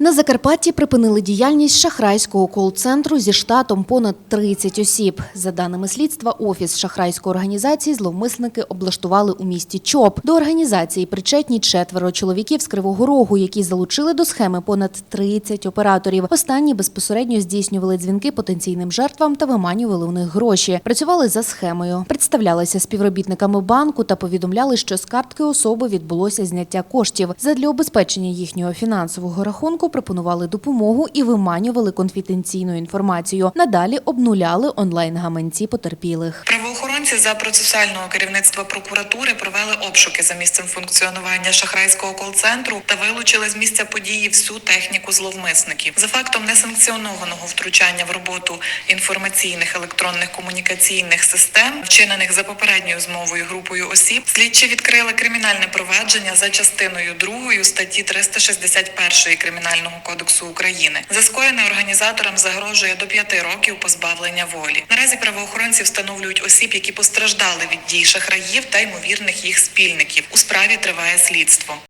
На Закарпатті припинили діяльність шахрайського кол-центру зі штатом понад 30 осіб. За даними слідства, офіс шахрайської організації зловмисники облаштували у місті ЧОП. До організації причетні четверо чоловіків з Кривого Рогу, які залучили до схеми понад 30 операторів. Останні безпосередньо здійснювали дзвінки потенційним жертвам та виманювали у них гроші. Працювали за схемою. Представлялися співробітниками банку та повідомляли, що з картки особи відбулося зняття коштів. Задля обезпечення їхнього фінансового рахунку пропонували допомогу і виманювали конфіденційну інформацію. Надалі обнуляли онлайн-гаманці потерпілих. Правоохоронці за процесуального керівництва прокуратури провели обшуки за місцем функціонування шахрайського кол-центру та вилучили з місця події всю техніку зловмисників. За фактом несанкціонованого втручання в роботу інформаційних електронних комунікаційних систем, вчинених за попередньою змовою групою осіб, слідчі відкрили кримінальне провадження за частиною 2 статті 361 кримінального кодексу України. За скоєне організаторам загрожує до 5 років позбавлення волі. Наразі правоохоронці встановлюють осіб, які постраждали від дій шахраїв та ймовірних їх спільників. У справі триває слідство.